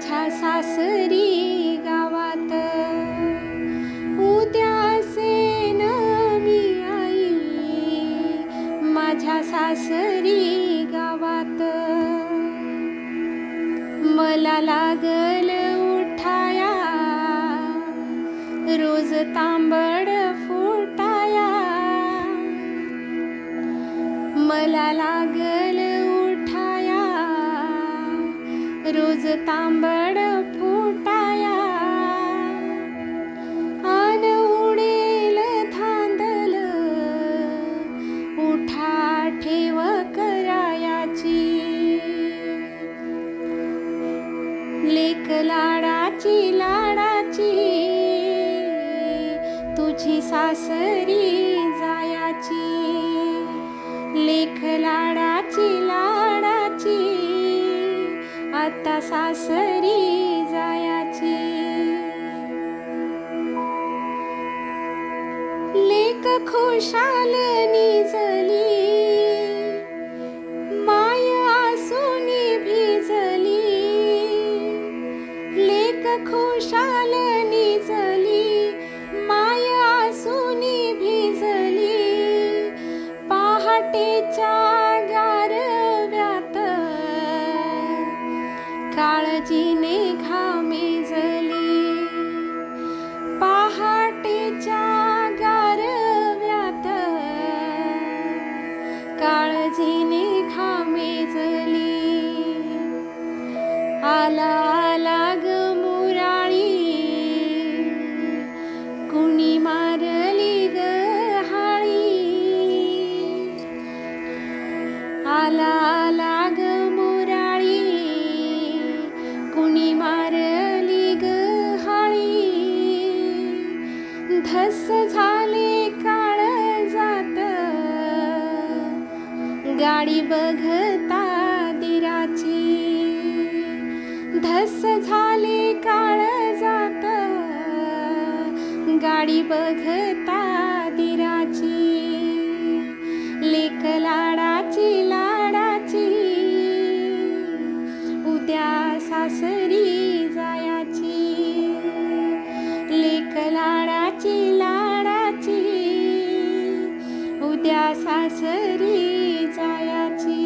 माझ्या सासरी गावात. उद्या सेन मी आई माझ्या सासरी गावात. मला लागल उठाया रोज तांबड फुटाया. मला लागल रोज तांबड फुटाया. आन उडेल धांदल उठा ठेव करायाची. लेक लाडाची लाडाची तुझी सासरी आता सासरी जायाची. लेक खुशाल निजली माय भिजली. लेक खुशाल निजली माय भिजली. पहाटेच्या काळजीने घामे जली पहाटेच्या गारव्यात काळजीने घामे जली आला आला ग मुराळी कुणी गाडी बघता दिराची धस झाले काळ जात. गाडी बघता दिराची लेख लाडाची लाडाची. उद्या सासरी जायाची. लेख लाडाची लाडाची. उद्या सासरी 在呀，亲。